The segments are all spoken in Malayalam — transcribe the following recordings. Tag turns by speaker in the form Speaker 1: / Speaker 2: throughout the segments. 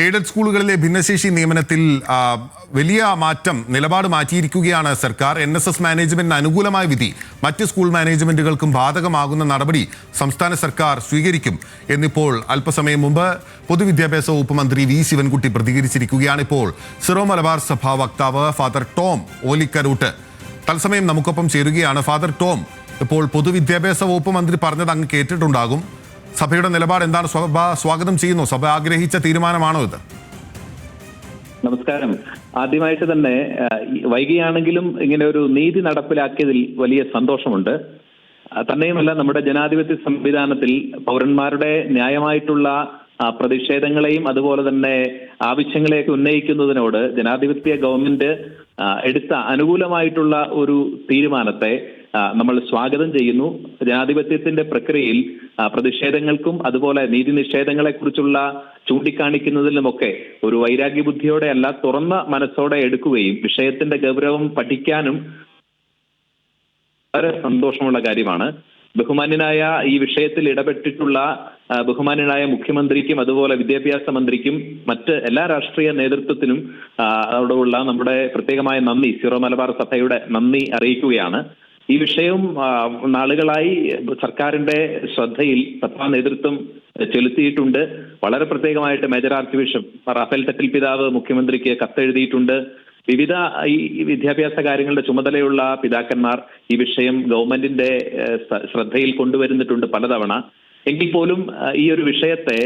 Speaker 1: എയ്ഡഡ് സ്കൂളുകളിലെ ഭിന്നശേഷി നിയമനത്തിൽ വലിയ മാറ്റം നിലപാട് മാറ്റിയിരിക്കുകയാണ് സർക്കാർ. എൻ എസ് എസ് മാനേജ്മെന്റിന് അനുകൂലമായ വിധി മറ്റ് സ്കൂൾ മാനേജ്മെന്റുകൾക്കും ബാധകമാകുന്ന നടപടി സംസ്ഥാന സർക്കാർ സ്വീകരിക്കും എന്നിപ്പോൾ അല്പസമയം മുമ്പ് പൊതുവിദ്യാഭ്യാസ വകുപ്പ് മന്ത്രി വി. ശിവൻകുട്ടി പ്രതികരിച്ചിരിക്കുകയാണ് ഇപ്പോൾ. സിറോ മലബാർ സഭാ വക്താവ് ഫാദർ ടോം ഓലിക്കരൂട്ട്. തത്സമയം നമുക്കൊപ്പം ചേരുകയാണ് ഫാദർ ടോം. ഇപ്പോൾ പൊതുവിദ്യാഭ്യാസ വകുപ്പ് മന്ത്രി പറഞ്ഞത് അങ്ങ് കേട്ടിട്ടുണ്ടാകും. സഭയുടെ നിലപാട് എന്താണ്? സഭ സ്വാഗതം ചെയ്യുന്നു. സഭ ആഗ്രഹിച്ച തീരുമാനമാണോ ഇത്?
Speaker 2: നമസ്കാരം. ആദ്യമായിട്ട് തന്നെ വൈകിയാണെങ്കിലും ഇങ്ങനെ ഒരു നീതി നടപ്പിലാക്കിയതിൽ വലിയ സന്തോഷമുണ്ട്. തന്നെയുമല്ല നമ്മുടെ ജനാധിപത്യ സംവിധാനത്തിൽ പൗരന്മാരുടെ ന്യായമായിട്ടുള്ള പ്രതിഷേധങ്ങളെയും അതുപോലെ തന്നെ ആവശ്യങ്ങളെയൊക്കെ ഉന്നയിക്കുന്നതിനോട് ജനാധിപത്യ ഗവൺമെന്റ് എടുത്ത അനുകൂലമായിട്ടുള്ള ഒരു തീരുമാനത്തെ നമ്മൾ സ്വാഗതം ചെയ്യുന്നു. ജനാധിപത്യത്തിന്റെ പ്രക്രിയയിൽ പ്രതിഷേധങ്ങൾക്കും അതുപോലെ നീതി നിഷേധങ്ങളെ കുറിച്ചുള്ള ചൂണ്ടിക്കാണിക്കുന്നതിലുമൊക്കെ ഒരു വൈരാഗ്യ ബുദ്ധിയോടെ അല്ല തുറന്ന മനസ്സോടെ എടുക്കുകയും വിഷയത്തിന്റെ ഗൗരവം പഠിക്കാനും വളരെ സന്തോഷമുള്ള കാര്യമാണ്. ബഹുമാന്യനായ ഈ വിഷയത്തിൽ ഇടപെട്ടിട്ടുള്ള ബഹുമാന്യനായ മുഖ്യമന്ത്രിക്കും അതുപോലെ വിദ്യാഭ്യാസ മന്ത്രിക്കും മറ്റ് എല്ലാ രാഷ്ട്രീയ നേതൃത്വത്തിനും അതോടുള്ള നമ്മുടെ പ്രത്യേകമായ നന്ദി. സീറോ മലബാർ സഭയുടെ നന്ദി അറിയിക്കുകയാണ്. ഈ വിഷയം നാളുകളായി സർക്കാരിന്റെ ശ്രദ്ധയിൽ സഭാ നേതൃത്വം ചെലുത്തിയിട്ടുണ്ട്. വളരെ പ്രത്യേകമായിട്ട് major archbishop Rafale Thattil പിതാവ് മുഖ്യമന്ത്രിക്ക് കത്തെഴുതിയിട്ടുണ്ട്. വിവിധ ഈ വിദ്യാഭ്യാസ കാര്യങ്ങളുടെ ചുമതലയുള്ള പിതാക്കന്മാർ ഈ വിഷയം ഗവൺമെന്റിന്റെ ശ്രദ്ധയിൽ കൊണ്ടുവരുന്നിട്ടുണ്ട് പലതവണ. എങ്കിൽ പോലും ഈ ഒരു വിഷയത്തെ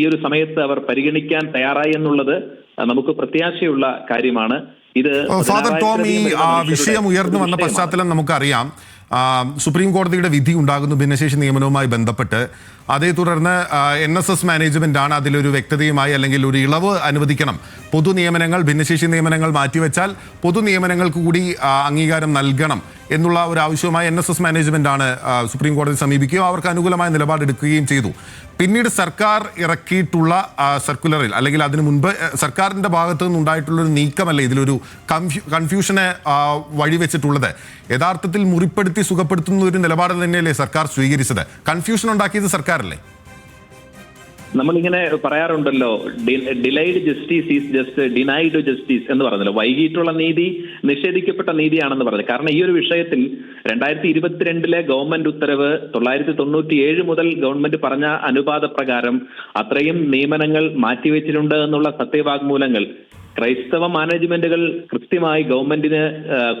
Speaker 2: ഈ ഒരു സമയത്ത് അവർ പരിഗണിക്കാൻ തയ്യാറായി എന്നുള്ളത് നമുക്ക് പ്രത്യാശയുള്ള കാര്യമാണ്. ഇത്
Speaker 1: ഫാദർ
Speaker 2: ടോമി
Speaker 1: ആ, വിഷയം ഉയർന്നു വന്ന പശ്ചാത്തലം നമുക്കറിയാം. സുപ്രീം കോടതിയുടെ വിധി ഉണ്ടാകുന്നു ഭിന്നശേഷി നിയമനവുമായി ബന്ധപ്പെട്ട്. അതേ തുടർന്ന് എൻ എസ് എസ് മാനേജ്മെന്റാണ് അതിലൊരു വ്യക്തതയുമായി അല്ലെങ്കിൽ ഒരു ഇളവ് അനുവദിക്കണം. പൊതു നിയമനങ്ങൾ ഭിന്നശേഷി നിയമനങ്ങൾ മാറ്റിവെച്ചാൽ പൊതു നിയമനങ്ങൾക്ക് കൂടി അംഗീകാരം നൽകണം എന്നുള്ള ഒരു ആവശ്യവുമായി എൻ എസ് എസ് മാനേജ്മെന്റാണ് സുപ്രീം കോടതി സമീപിക്കുകയും അവർക്ക് അനുകൂലമായ നിലപാടെടുക്കുകയും ചെയ്തു. പിന്നീട് സർക്കാർ ഇറക്കിയിട്ടുള്ള സർക്കുലറിൽ അല്ലെങ്കിൽ അതിനു മുൻപ് സർക്കാരിന്റെ ഭാഗത്തു നിന്നുണ്ടായിട്ടുള്ളൊരു നീക്കമല്ല ഇതിലൊരു കൺഫ്യൂ കൺഫ്യൂഷനെ വഴിവെച്ചിട്ടുള്ളത്. യഥാർത്ഥത്തിൽ മുറിപ്പെടുത്തി സുഖപ്പെടുത്തുന്ന ഒരു നിലപാട് തന്നെയല്ലേ സർക്കാർ സ്വീകരിച്ചത്? കൺഫ്യൂഷൻ ഉണ്ടാക്കിയത് സർക്കാരല്ലേ?
Speaker 2: നമ്മളിങ്ങനെ പറയാറുണ്ടല്ലോ delayed justice is just denied justice എന്ന് പറഞ്ഞല്ലോ. വൈകിട്ടുള്ള നീതി നിഷേധിക്കപ്പെട്ട നീതിയാണെന്ന് പറഞ്ഞു കാരണം ഈ ഒരു വിഷയത്തിൽ രണ്ടായിരത്തി ഇരുപത്തിരണ്ടിലെ ഗവൺമെന്റ് ഉത്തരവ് തൊള്ളായിരത്തി തൊണ്ണൂറ്റി ഏഴ് മുതൽ ഗവൺമെന്റ് പറഞ്ഞ അനുപാത പ്രകാരം അത്രയും നിയമനങ്ങൾ മാറ്റിവെച്ചിട്ടുണ്ട് എന്നുള്ള സത്യവാങ്മൂലങ്ങൾ ക്രൈസ്തവ മാനേജ്മെന്റുകൾ കൃത്യമായി ഗവൺമെന്റിന്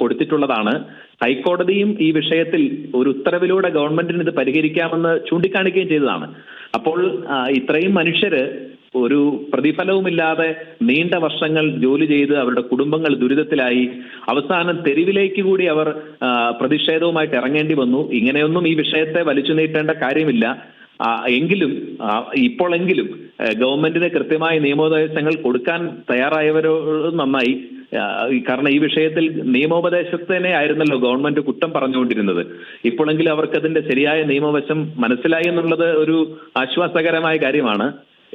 Speaker 2: കൊടുത്തിട്ടുള്ളതാണ്. ഹൈക്കോടതിയും ഈ വിഷയത്തിൽ ഒരു ഉത്തരവിലൂടെ ഗവൺമെന്റിന് ഇത് പരിഹരിക്കാമെന്ന് ചൂണ്ടിക്കാണിക്കുകയും ചെയ്തതാണ്. അപ്പോൾ ഇത്രയും മനുഷ്യര് ഒരു പ്രതിഫലവുമില്ലാതെ നീണ്ട വർഷങ്ങൾ ജോലി ചെയ്ത് അവരുടെ കുടുംബങ്ങൾ ദുരിതത്തിലായി അവസാനം തെരുവിലേക്ക് കൂടി അവർ പ്രതിഷേധവുമായിട്ട് ഇറങ്ങേണ്ടി വന്നു. ഇങ്ങനെയൊന്നും ഈ വിഷയത്തെ വലിച്ചു നീട്ടേണ്ട കാര്യമില്ല. എങ്കിലും ഇപ്പോഴെങ്കിലും ഗവൺമെന്റിന് കൃത്യമായ നിയമോപദേശങ്ങൾ കൊടുക്കാൻ തയ്യാറായവരോട് നന്നായി. കാരണം ഈ വിഷയത്തിൽ നിയമോപദേശത്തിനെ ആയിരുന്നല്ലോ ഗവൺമെന്റ് കുറ്റം പറഞ്ഞുകൊണ്ടിരുന്നത്. ഇപ്പോഴെങ്കിലും അവർക്ക് അതിന്റെ ശരിയായ നിയമവശം മനസ്സിലായി എന്നുള്ളത് ഒരു ആശ്വാസകരമായ കാര്യമാണ്.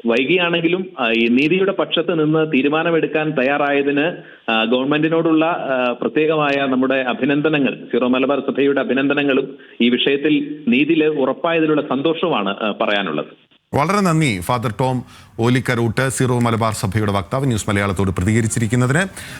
Speaker 2: വൈകിയാണെങ്കിലും ഈ നീതിയുടെ പക്ഷത്ത് നിന്ന് തീരുമാനമെടുക്കാൻ തയ്യാറായതിന് ഗവൺമെന്റിനോടുള്ള പ്രത്യേകമായ നമ്മുടെ അഭിനന്ദനങ്ങൾ സീറോ മലബാർ സഭയുടെ അഭിനന്ദനങ്ങളും ഈ വിഷയത്തിൽ നീതിയിൽ ഉറപ്പായതിലുള്ള സന്തോഷവുമാണ് പറയാനുള്ളത്.
Speaker 1: വളരെ നന്ദി father Tom Olikkaroot Syro Malabar സഭയുടെ വക്താവ് ന്യൂസ് മലയാളത്തോട് പ്രതികരിച്ചിരിക്കുന്നതിന്.